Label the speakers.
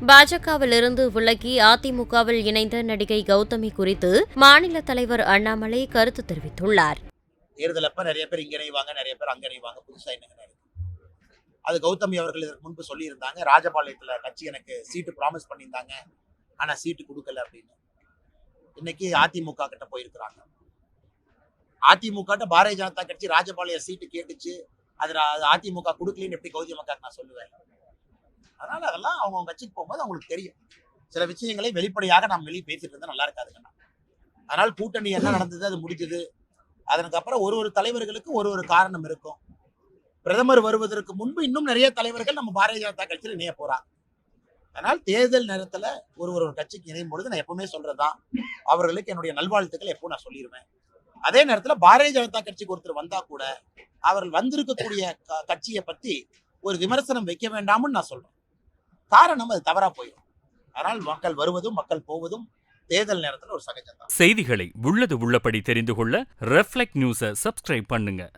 Speaker 1: பாஜகவிலிருந்து விலகி அதிமுகவில் இணைந்த நடிகை கௌதமி குறித்து மாநில தலைவர் அண்ணாமலை கருத்து தெரிவித்துள்ளார்.
Speaker 2: தேர்தல் அப்ப நிறைய பேர் இங்க இணைவாங்க நிறைய பேர் அங்க இணைவாங்க. புதுசா என்னங்க இருக்கு? அது கௌதமி அவர்கள் இதற்கு முன்பு சொல்லியிருந்தாங்க ராஜபாளையத்துல கட்சி எனக்கு சீட்டு ப்ராமிஸ் பண்ணியிருந்தாங்க ஆனா சீட்டு கொடுக்கல அப்படின்னு. இன்னைக்கு அதிமுக கிட்ட போயிருக்கிறாங்க. அதிமுக கிட்ட பாரதிய ஜனதா கட்சி ராஜபாளைய சீட்டு கேட்டுச்சு. அது அதிமுக கொடுக்கலன்னு எப்படி கௌதமி மக்கா நான் சொல்லுவேன். அதனால அதெல்லாம் அவங்க கட்சிக்கு போகும்போது அவங்களுக்கு தெரியும். சில விஷயங்களை வெளிப்படையாக நாம் வெளியே பேசிட்டு இருந்தா நல்லா இருக்காதுங்கண்ணா அதனால் கூட்டணி என்ன நடந்தது அது முடிஞ்சது. அதற்கு அப்புறம் ஒரு ஒரு தலைவர்களுக்கு ஒரு ஒரு காரணம் இருக்கும். பிரதமர் வருவதற்கு முன்பு இன்னும் நிறைய தலைவர்கள் நம்ம பாரதிய ஜனதா கட்சியில் இணைய போறாங்க. அதனால் தேர்தல் நேரத்தில் ஒரு ஒரு கட்சிக்கு இணையும் பொழுது நான் எப்பவுமே சொல்றதுதான். அவர்களுக்கு என்னுடைய நல்வாழ்த்துக்களை எப்போ நான் சொல்லிடுவேன் அதே நேரத்தில் பாரதிய ஜனதா கட்சிக்கு ஒருத்தர் வந்தா கூட அவர்கள் வந்திருக்கக்கூடிய க- கட்சியை பத்தி ஒரு விமர்சனம் வைக்க வேண்டாம்னு நான் சொல்றேன். காரணம் அது தவறா போயிடும். அதனால் மக்கள் வருவதும் மக்கள் போவதும் தேர்தல் நேரத்தில் ஒரு சகஜம்
Speaker 3: செய்திகளை உள்ளது உள்ளபடி தெரிந்து கொள்ள ரெஃப்ளெக்ட் நியூஸை சப்ஸ்கிரைப் பண்ணுங்க.